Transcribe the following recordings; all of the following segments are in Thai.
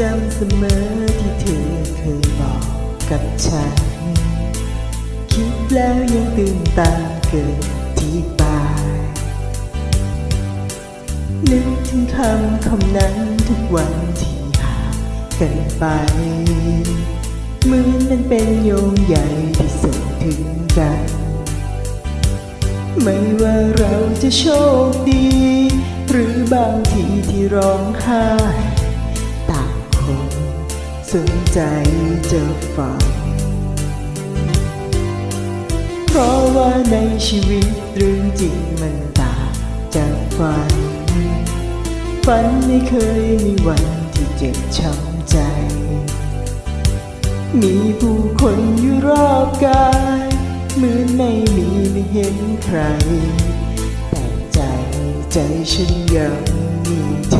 จำเสมอที่เธอเคยบอกกับฉัน คิดแล้วยังตื่นตันเกินที่ปายนึกถึงคำคำนั้นทุกวันที่ห่างกันไปเหมือนมันเป็นโยงใหญ่ที่ส่งถึงกัน ไม่ว่าเราจะโชคดี หรือบางทีที่ร้องไห้ สนใจจะฟัง เพราะว่าในชีวิตเรื่องจริงมันต่างจากฝัน ฝันไม่เคยมีวันที่เจ็บช้ำใจ มีผู้คนอยู่รอบกายเหมือนไม่มีไม่เห็นใคร แต่ใจใจฉันยังมีเธอ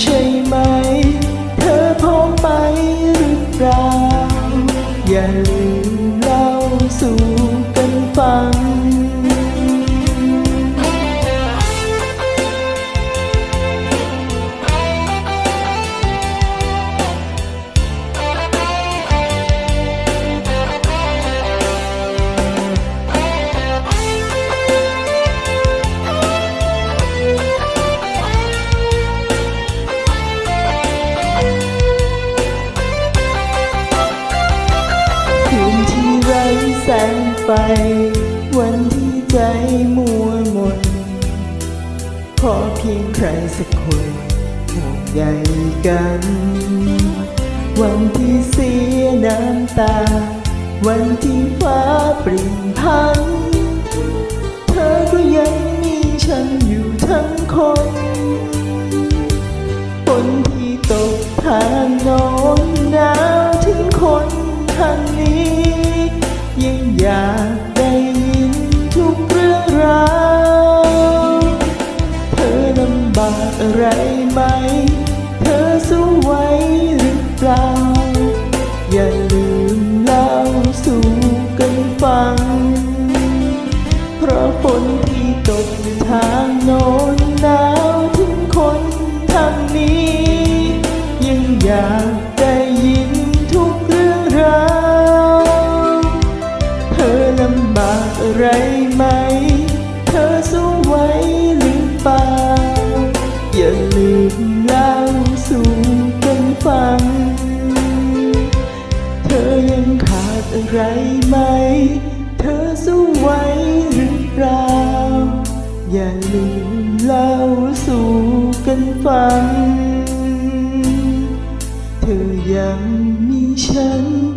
ใช่ไหม วันที่ใจมัวมน ขอเพียงใครสักคนห่วงใยกัน วันที่เสียน้ำตา วันที่ฟ้าเปลี่ยนพัน เธอก็ยังมีฉันอยู่ทั้งคนคนที่ตกทางโน้นำบากอะไรไหม เธอสู้ไหวหรือเปล่า อย่าลืมเล่าสู่กันฟัง เพราะฝนที่ตกทางโน้นหนาวถึงคนทางนี้ ยังอยากได้ยินทุกเรื่องราว เธอลำบากอะไรไหม เธอสู้ไหว อย่าลืมเล่าสู่กันฟัง เธอยังมีฉัน